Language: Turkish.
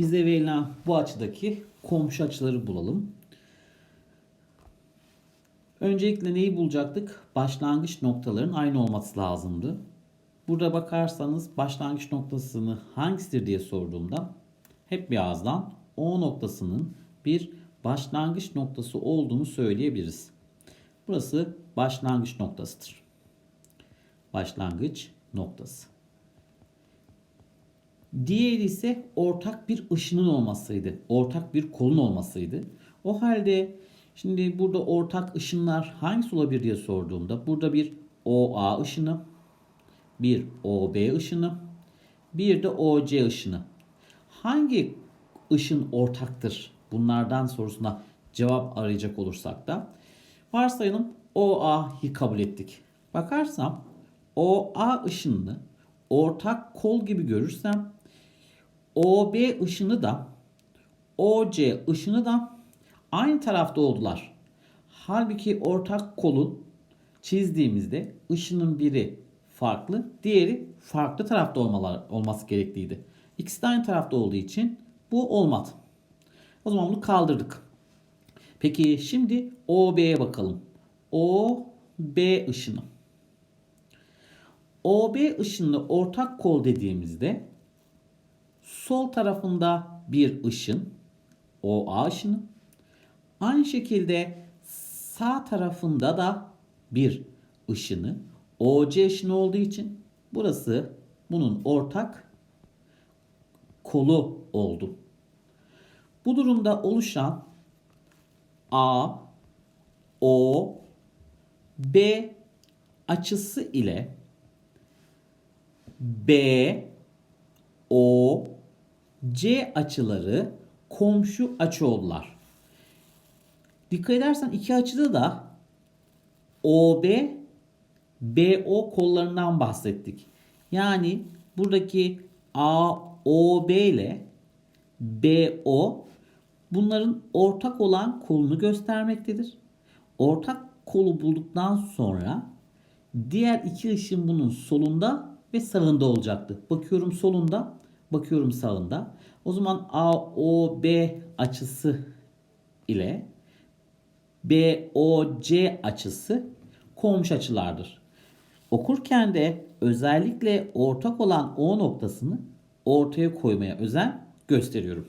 bize verilen bu açıdaki komşu açıları bulalım. Öncelikle neyi bulacaktık? Başlangıç noktaların aynı olması lazımdı. Burada bakarsanız başlangıç noktasını hangisidir diye sorduğumda hep bir ağızdan O noktasının bir başlangıç noktası olduğunu söyleyebiliriz. Burası başlangıç noktasıdır. Başlangıç noktası. Diğeri ise ortak bir ışının olmasıydı. Ortak bir kolun olmasıydı. O halde şimdi burada ortak ışınlar hangisi olabilir diye sorduğumda burada bir OA ışını, bir OB ışını, bir de OC ışını. Hangi ışın ortaktır? Bunlardan sorusuna cevap arayacak olursak da varsayalım OA'yı kabul ettik. Bakarsam OA ışınını ortak kol gibi görürsem OB ışını da OC ışını da aynı tarafta oldular. Halbuki ortak kolun çizdiğimizde ışının biri farklı, diğeri farklı tarafta olmalar, olması gerekliydi. İkisi de aynı tarafta olduğu için bu olmadı. O zaman bunu kaldırdık. Peki şimdi OB'ye bakalım. OB ışını. OB ışınlı ortak kol dediğimizde sol tarafında bir ışın OA ışını aynı şekilde sağ tarafında da bir ışını OC ışını olduğu için burası bunun ortak kolu oldu. Bu durumda oluşan A, O, B açısı ile B, O, C açıları komşu açı oldular. Dikkat edersen iki açıda da OB, BO kollarından bahsettik. Yani buradaki AOB ile BO bunların ortak olan kolunu göstermektedir. Ortak kolu bulduktan sonra diğer iki ışın bunun solunda ve sağında olacaktı. Bakıyorum solunda, bakıyorum sağında. O zaman AOB açısı ile BOC açısı komşu açılardır. Okurken de özellikle ortak olan O noktasını ortaya koymaya özen gösteriyorum.